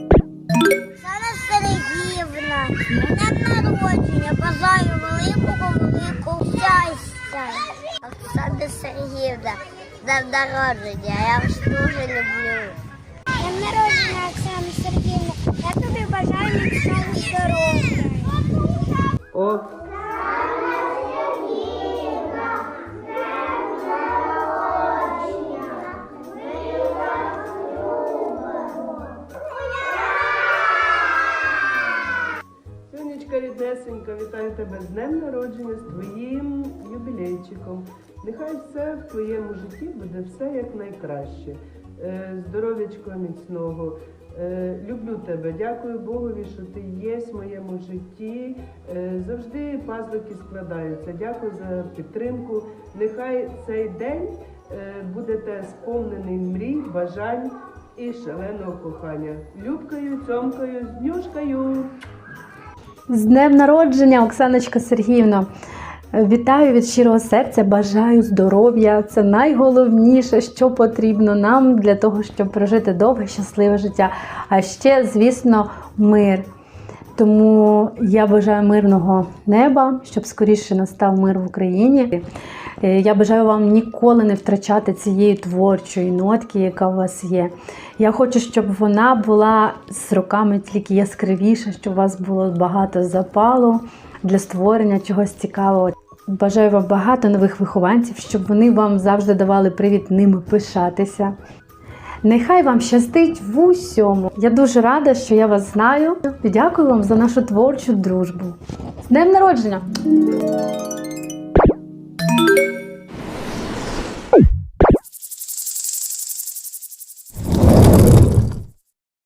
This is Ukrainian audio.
Оксана Сергіївна, днем народження, бажаю великого великого щастя. Оксана Сергіївна, днем народження, я вас дуже люблю. Днем народження, Оксана Сергіївна, я тобі бажаю міцного здоров'я. О, вітаю тебе з днем народження, з твоїм юбілейчиком. Нехай все в твоєму житті буде все як найкраще. Е, Здоров'ячко міцного. Е, Люблю тебе, дякую Богові, що ти є в моєму житті. Е, Завжди пазлики складаються. Дякую за підтримку. Нехай цей день будете сповнений мрій, бажань і шаленого кохання. Любкою, цьомкою, з днюшкою. З днем народження, Оксаночка Сергіївна. Вітаю від щирого серця, бажаю здоров'я. Це найголовніше, що потрібно нам для того, щоб прожити довге, щасливе життя. А ще, звісно, мир. Тому я бажаю мирного неба, щоб скоріше настав мир в Україні. Е, Я бажаю вам ніколи не втрачати цієї творчої нотки, яка у вас є. Я хочу, щоб вона була з роками тільки яскравіша, щоб у вас було багато запалу для створення чогось цікавого. Бажаю вам багато нових вихованців, щоб вони вам завжди давали привід ними пишатися. Нехай вам щастить в усьому. Я дуже рада, що я вас знаю. Дякую вам за нашу творчу дружбу. З днем народження!